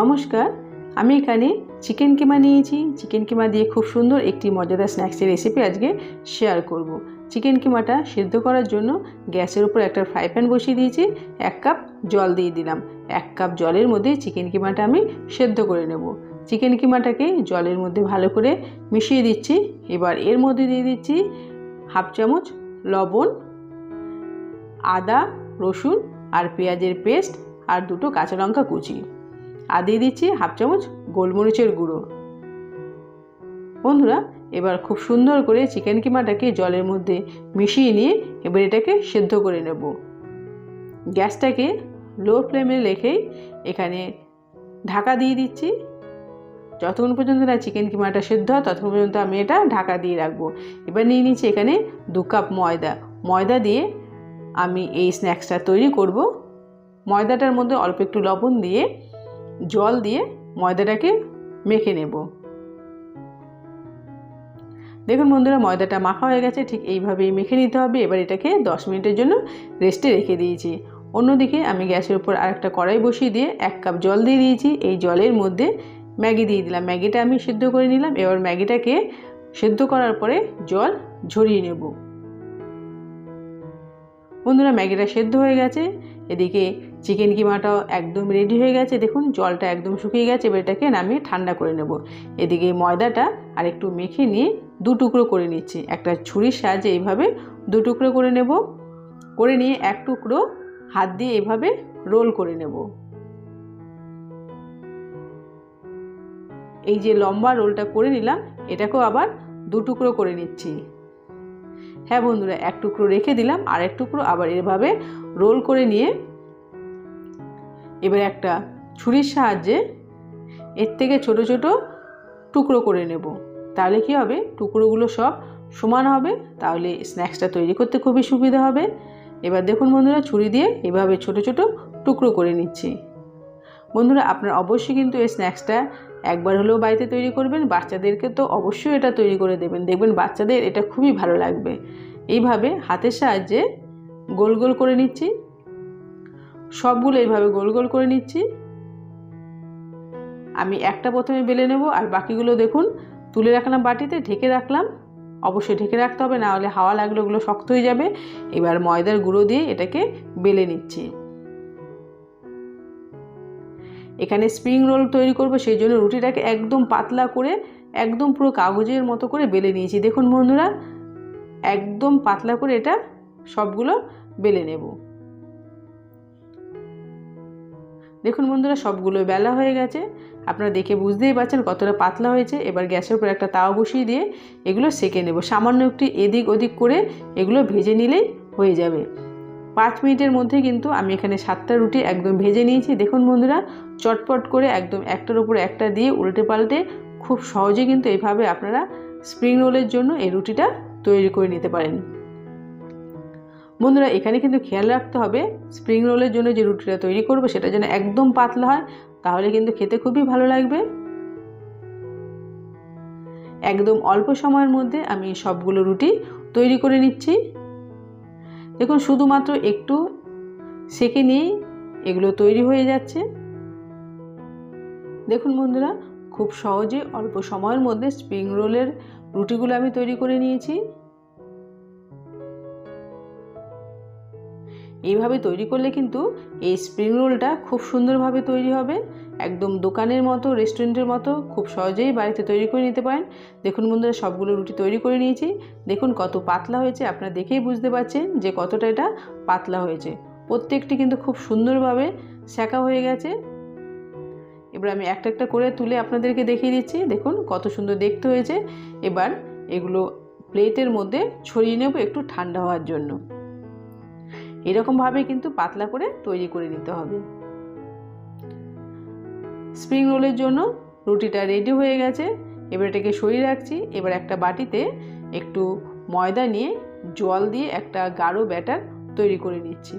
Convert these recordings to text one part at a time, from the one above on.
নমস্কার, আমি এখানে চিকেন কিমা নিয়েছি। চিকেন কিমা দিয়ে খুব সুন্দর একটি মজাদার স্ন্যাক্সের রেসিপি আজকে শেয়ার করব। চিকেন কিমাটা সিদ্ধ করার জন্য গ্যাসের উপর একটা ফ্রাই প্যান বসিয়ে দিয়েছি, এক কাপ জল দিয়ে দিলাম। এক কাপ জলের মধ্যে চিকেন কিমাটা আমি সেদ্ধ করে নেব। চিকেন কিমাটাকে জলের মধ্যে ভালো করে মিশিয়ে দিচ্ছি। এবার এর মধ্যে দিয়ে দিচ্ছি হাফ চামচ লবণ, আদা, রসুন আর পেঁয়াজের পেস্ট আর দুটো কাঁচা লঙ্কা কুচি। আর দিয়ে দিচ্ছি হাফ চামচ গোলমরিচের গুঁড়ো। বন্ধুরা, এবার খুব সুন্দর করে চিকেন কিমাটাকে জলের মধ্যে মিশিয়ে নিয়ে এবার এটাকে সেদ্ধ করে নেব। গ্যাসটাকে লো ফ্লেমে রেখেই এখানে ঢাকা দিয়ে দিচ্ছি। যতক্ষণ পর্যন্ত না চিকেন কিমাটা সেদ্ধ হয়, ততক্ষণ পর্যন্ত আমি এটা ঢাকা দিয়ে রাখব। এবার নিয়ে নিচ্ছি এখানে দু কাপ ময়দা। ময়দা দিয়ে আমি এই স্ন্যাক্সটা তৈরি করব। ময়দাটার মধ্যে অল্প একটু লবণ দিয়ে জল দিয়ে ময়দাটাকে মেখে নেব। দেখুন বন্ধুরা, ময়দাটা মাখা হয়ে গেছে, ঠিক এইভাবেই মেখে নিতে হবে। এবার এটাকে দশ মিনিটের জন্য রেস্টে রেখে দিয়েছি। অন্যদিকে আমি গ্যাসের উপর আরেকটা কড়াই বসিয়ে দিয়ে এক কাপ জল দিয়ে দিয়েছি। এই জলের মধ্যে ম্যাগি দিয়ে দিলাম। ম্যাগিটা আমি সিদ্ধ করে নিলাম। এবার ম্যাগিটাকে সেদ্ধ করার পরে জল ঝরিয়ে নেব। বন্ধুরা, ম্যাগিটা সেদ্ধ হয়ে গেছে। এদিকে চিকেন কিমাটাও একদম রেডি হয়ে গেছে। দেখুন, জলটা একদম শুকিয়ে গেছে, এবার এটাকে নামিয়ে ঠান্ডা করে নেব। এদিকে ময়দাটা আর একটু মেখে নিয়ে দু টুকরো করে নিচ্ছি। একটা ছুরির সাহায্যে এইভাবে দু টুকরো করে নেব। করে নিয়ে এক টুকরো হাত দিয়ে এভাবে রোল করে নেব। এই যে লম্বা রোলটা করে নিলাম, এটাকেও আবার দু টুকরো করে নিচ্ছি। হ্যাঁ বন্ধুরা, এক টুকরো রেখে দিলাম আর এক টুকরো আবার এভাবে রোল করে নিয়ে এবার একটা ছুরির সাহায্যে এর থেকে ছোট ছোট টুকরো করে নেব। তাহলে কি হবে? টুকরোগুলো সব সমান হবে। তাহলে স্ন্যাক্সটা তৈরি করতে খুবই সুবিধা হবে। এবার দেখুন বন্ধুরা, ছুরি দিয়ে এভাবে ছোট ছোট টুকরো করে নিচ্ছি। বন্ধুরা, আপনারা অবশ্যই কিন্তু এই স্ন্যাক্সটা একবার হলেও বাড়িতে তৈরি করবেন। বাচ্চাদেরকে তো অবশ্যই এটা তৈরি করে দেবেন। দেখবেন বাচ্চাদের এটা খুবই ভালো লাগবে। এইভাবে হাতের সাহায্যে গোল গোল করে নিচ্ছি। সবগুলো এইভাবে গোল গোল করে নিচ্ছি। আমি একটা প্রথমে বেলে নেব আর বাকিগুলো দেখুন, তুলে রাখলাম বাটিতে, ঢেকে রাখলাম। অবশ্যই ঢেকে রাখতে হবে, না হলে হাওয়া লাগলে ওগুলো শক্ত হয়ে যাবে। এবার ময়দার গুঁড়ো দিয়ে এটাকে বেলে নিচ্ছি। এখানে স্প্রিং রোল তৈরি করব, সেই জন্য রুটিটাকে একদম পাতলা করে, একদম পুরো কাগজের মতো করে বেলে নিয়েছি। দেখুন বন্ধুরা, একদম পাতলা করে এটা সবগুলো বেলে নেব। দেখুন বন্ধুরা, সবগুলো বেলা হয়ে গেছে। আপনারা দেখে বুঝতেই পারছেন কতটা পাতলা হয়েছে। এবার গ্যাসের উপর একটা তাওয়া বসিয়ে দিয়ে এগুলো সেকে নেব। সামান্য একটু এদিক ওদিক করে এগুলো ভেজে নিলেই হয়ে যাবে। পাঁচ মিনিটের মধ্যে কিন্তু আমি এখানে সাতটা রুটি একদম ভেজে নিয়েছি। দেখুন বন্ধুরা, চটপট করে একদম একটার উপর একটা দিয়ে উল্টে পাল্টে খুব সহজে কিন্তু এইভাবে আপনারা স্প্রিং রোলের জন্য এই রুটিটা তৈরি করে নিতে পারেন। বন্ধুরা, এখানে কিন্তু খেয়াল রাখতে হবে স্প্রিং রোলের জন্য যে রুটিটা তৈরি করব সেটা যেন একদম পাতলা হয়, তাহলে কিন্তু খেতে খুবই ভালো লাগবে। একদম অল্প সময়ের মধ্যে আমি সবগুলো রুটি তৈরি করে নিচ্ছি। দেখুন, শুধুমাত্র একটু সেকে নিয়েই এগুলো তৈরি হয়ে যাচ্ছে। দেখুন বন্ধুরা, খুব সহজে অল্প সময়ের মধ্যে স্প্রিং রোলের রুটিগুলো আমি তৈরি করে নিয়েছি। এইভাবে তৈরি করলে কিন্তু এই স্প্রিং রোলটা খুব সুন্দরভাবে তৈরি হবে। একদম দোকানের মতো রেস্টুরেন্টের মতো খুব সহজেই বাড়িতে তৈরি করে নিতে পারেন। দেখুন বন্ধুরা, সবগুলো রুটি তৈরি করে নিয়েছি। দেখুন কত পাতলা হয়েছে, আপনারা দেখেই বুঝতে পারছেন যে কতটা এটা পাতলা হয়েছে। প্রত্যেকটি কিন্তু খুব সুন্দরভাবে সেকা হয়ে গেছে। এবার আমি একটা একটা করে তুলে আপনাদেরকে দেখিয়ে দিচ্ছি। দেখুন কত সুন্দর দেখতে হয়েছে। এবার এগুলো প্লেটের মধ্যে ছড়িয়ে নেব একটু ঠান্ডা হওয়ার জন্য। এরকমভাবে কিন্তু পাতলা করে তৈরি করে নিতে হবে। স্প্রিং রোলের জন্য রুটিটা রেডি হয়ে গেছে। এবার এটাকে সরিয়ে রাখছি। এবার একটা বাটিতে একটু ময়দা নিয়ে জল দিয়ে একটা গাঢ় ব্যাটার তৈরি করে নিচ্ছি।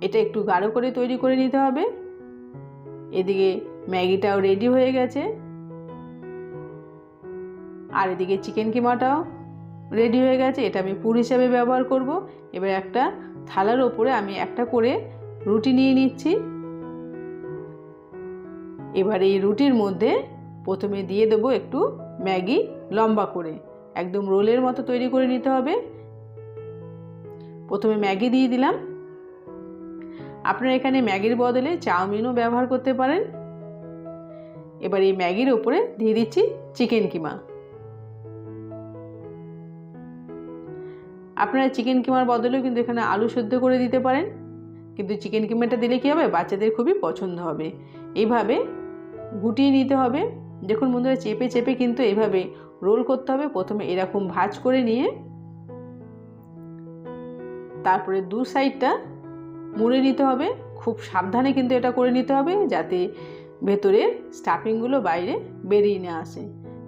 এটা একটু গাঢ় করে তৈরি করে নিতে হবে। এদিকে ম্যাগিটাও রেডি হয়ে গেছে। আর এদিকে চিকেন কিমাটাও রেডি হয়ে গেছে। এটা আমি পুর হিসাবে ব্যবহার করব। এবার একটা থালার ওপরে আমি একটা করে রুটি নিয়ে নিচ্ছি। এবার এই রুটির মধ্যে প্রথমে দিয়ে দেবো একটু ম্যাগি, লম্বা করে। একদম রোলের মতো তৈরি করে নিতে হবে। প্রথমে ম্যাগি দিয়ে দিলাম। আপনারা এখানে ম্যাগির বদলে চাউমিনও ব্যবহার করতে পারেন। এবার এই ম্যাগির ওপরে দিয়ে দিচ্ছি চিকেন কিমা। আপনারা চিকেন কিমার বদলেও কিন্তু এখানে আলু সেদ্ধ করে দিতে পারেন। কিন্তু চিকেন কিমাটা দিলে কী হবে? বাচ্চাদের খুবই পছন্দ হবে। এইভাবে গুটিয়ে নিতে হবে। দেখুন বন্ধুরা, চেপে চেপে কিন্তু এভাবে রোল করতে হবে। প্রথমে এরকম ভাজ করে নিয়ে তারপরে দু সাইডটা মুড়ে নিতে হবে। খুব সাবধানে কিন্তু এটা করে নিতে হবে যাতে ভেতরের স্টাফিংগুলো বাইরে বেরিয়ে না আসে।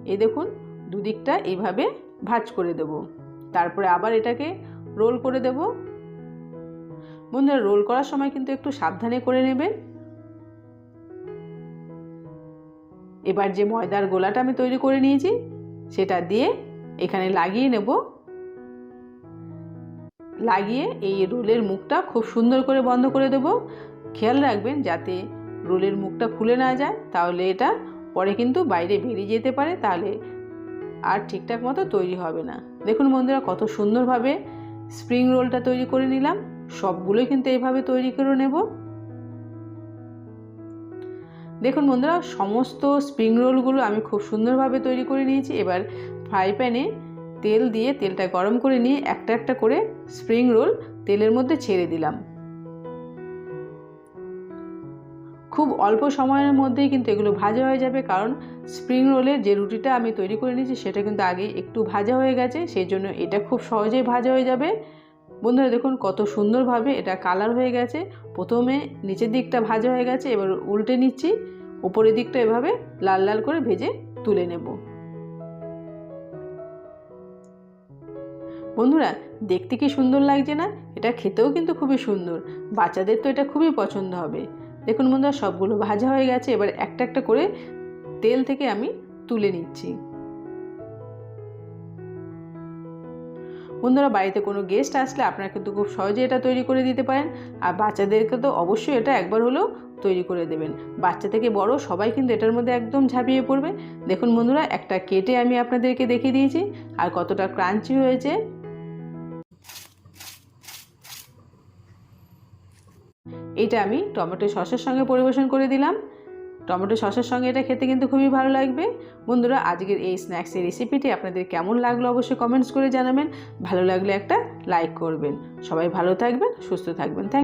এই দেখুন, দুদিকটা এইভাবে ভাজ করে দেব। তারপরে আবার এটাকে রোল করে দেব। বন্ধুরা, রোল করার সময় কিন্তু একটু সাবধানে করে নেবেন। এবার যে ময়দার গোলাটা আমি তৈরি করে নিয়েছি, সেটা দিয়ে এখানে লাগিয়ে নেব। লাগিয়ে এই রোলের মুখটা খুব সুন্দর করে বন্ধ করে দেব। খেয়াল রাখবেন যাতে রোলের মুখটা খুলে না যায়, তাহলে এটা পরে কিন্তু বাইরে বেরিয়ে যেতে পারে। তাহলে আর ঠিকঠাক মতো তৈরি হবে না। দেখুন বন্ধুরা, কত সুন্দরভাবে স্প্রিং রোলটা তৈরি করে নিলাম। সবগুলোই কিন্তু এইভাবে তৈরি করে নেব। দেখুন বন্ধুরা, সমস্ত স্প্রিং রোলগুলো আমি খুব সুন্দরভাবে তৈরি করে নিয়েছি। এবার ফ্রাই প্যানে তেল দিয়ে তেলটা গরম করে নিয়ে একটা একটা করে স্প্রিং রোল তেলের মধ্যে ছেড়ে দিলাম। খুব অল্প সময়ের মধ্যেই কিন্তু এগুলো ভাজা হয়ে যাবে, কারণ স্প্রিং রোলের যে রুটিটা আমি তৈরি করে নিয়েছি সেটা কিন্তু আগে একটু ভাজা হয়ে গেছে, সেই জন্য এটা খুব সহজেই ভাজা হয়ে যাবে। বন্ধুরা দেখুন কত সুন্দরভাবে এটা কালার হয়ে গেছে। প্রথমে নিচের দিকটা ভাজা হয়ে গেছে, এবার উল্টে নিচ্ছি। উপরের দিকটা এভাবে লাল লাল করে ভেজে তুলে নেব। বন্ধুরা, দেখতে কি সুন্দর লাগছে না? এটা খেতেও কিন্তু খুবই সুন্দর। বাচ্চাদের তো এটা খুবই পছন্দ হবে। দেখুন বন্ধুরা, সবগুলো ভাজা হয়ে গেছে। এবার একটা একটা করে তেল থেকে আমি তুলে নিচ্ছি। বন্ধুরা, বাড়িতে কোনো গেস্ট আসলে আপনারা কিন্তু খুব সহজে এটা তৈরি করে দিতে পারেন। আর বাচ্চাদেরকে তো অবশ্যই এটা একবার হলেও তৈরি করে দেবেন। বাচ্চা থেকে বড় সবাই কিন্তু এটার মধ্যে একদম ঝাঁপিয়ে পড়বে। দেখুন বন্ধুরা, একটা কেটে আমি আপনাদেরকে দেখিয়ে দিয়েছি। আর কতটা ক্রাঞ্চি হয়েছে। এটা আমি টমেটো সসের সঙ্গে পরিবেশন করে দিলাম। টমেটো সসের সঙ্গে এটা খেতে কিন্তু খুবই ভালো লাগবে। বন্ধুরা, আজকের এই স্ন্যাক্সের রেসিপিটি আপনাদের কেমন লাগল অবশ্যই কমেন্টস করে জানাবেন। ভালো লাগলে একটা লাইক করবেন। সবাই ভালো থাকবেন, সুস্থ থাকবেন। থ্যাংক